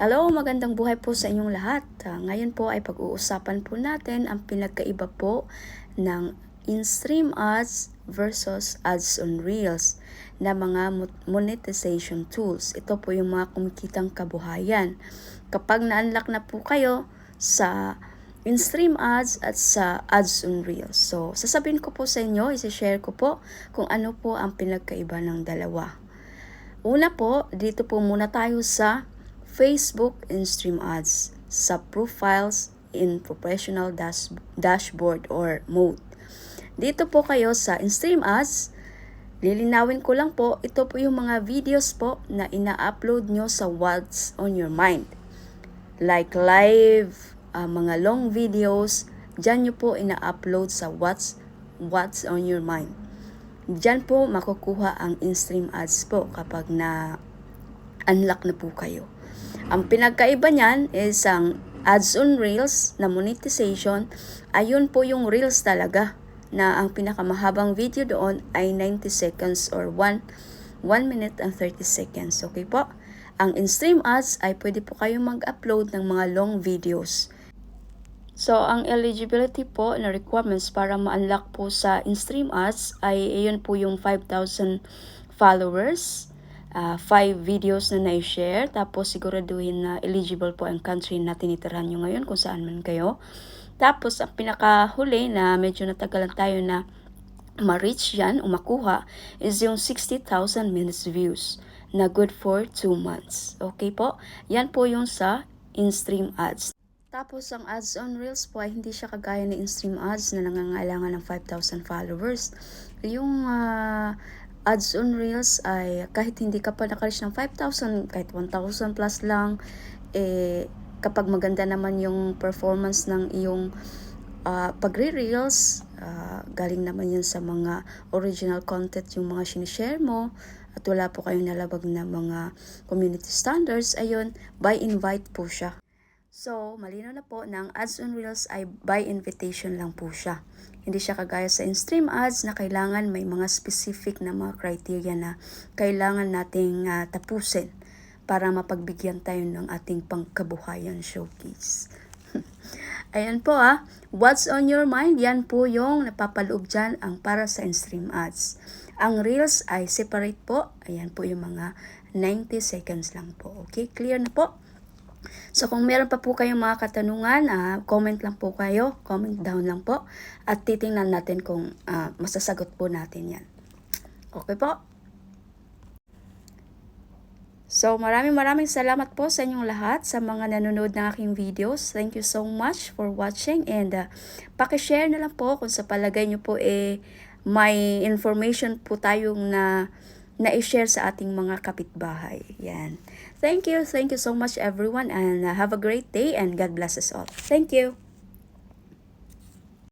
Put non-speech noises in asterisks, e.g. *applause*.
Hello, magandang buhay po sa inyong lahat. Ah, ngayon po ay pag-uusapan po natin ang pinagkaiba po ng in-stream ads versus ads on Reels na mga mo- monetization tools. Ito po yung mga kumikitang kabuhayan. Kapag na-unlock na po kayo sa in-stream ads at sa ads on Reels. So, sasabihin ko po sa inyo, isi-share ko po kung ano po ang pinagkaiba ng dalawa. Una po, dito po muna tayo sa Facebook in-stream ads sa profiles in professional dash- dashboard or mode. Dito po kayo sa in-stream ads, lilinawin ko lang po, ito po yung mga videos po na ina-upload nyo sa What's on Your Mind. Like live, ah, mga long videos, dyan nyo po ina-upload sa What's, What's on Your Mind. Diyan po makukuha ang in-stream ads po kapag na unlock na po kayo. Ang pinagkaiba niyan is ang ads on reels na monetization, ayun po yung reels talaga na ang pinakamahabang video doon ay 90 seconds or 1 1 minute and 30 seconds. Okay po? Ang in-stream ads ay pwede po kayong mag-upload ng mga long videos. So, ang eligibility po na requirements para ma-unlock po sa in-stream ads ay ayun po yung 5,000 followers, 5 videos na na-share, tapos siguraduhin na eligible po ang country na tinitirhan nyo ngayon kung saan man kayo. Tapos, ang pinakahuli na medyo natagalan tayo na ma-reach yan o makuha is yung 60,000 minutes views na good for 2 months. Okay po? Yan po yung sa in-stream ads. Tapos ang ads on Reels po ay hindi siya kagaya ng in-stream ads na nangangailangan ng 5,000 followers. Yung ah, ads on Reels ay kahit hindi ka pa nakareach ng 5,000, kahit 1,000 plus lang, eh, kapag maganda naman yung performance ng iyong ah, pagre-reels, ah, galing naman yun sa mga original content yung mga sinishare mo, at wala po kayong nalabag na mga community standards, ayun, by invite po siya. So, malinaw na po na ads on Reels ay by invitation lang po siya. Hindi siya kagaya sa in-stream ads na kailangan may mga specific na mga criteria na kailangan nating ah, tapusin para mapagbigyan tayo ng ating pangkabuhayan showcase. *laughs* Ayan po ah, what's on your mind? Yan po yung napapaloob dyan ang para sa in-stream ads. Ang Reels ay separate po. Ayan po yung mga 90 seconds lang po. Okay, clear na po? So kung meron pa po kayong mga katanungan, ah, comment lang po kayo, comment down lang po at titingnan natin kung ah, masasagot po natin yan. Okay po? So maraming maraming salamat po sa inyong lahat sa mga nanonood ng aking videos. Thank you so much for watching and uh, pakishare na lang po kung sa palagay nyo po eh may information po tayong na na-share sa ating mga kapitbahay. Yan. Thank you. Thank you so much everyone and uh, have a great day and God bless us all. Thank you.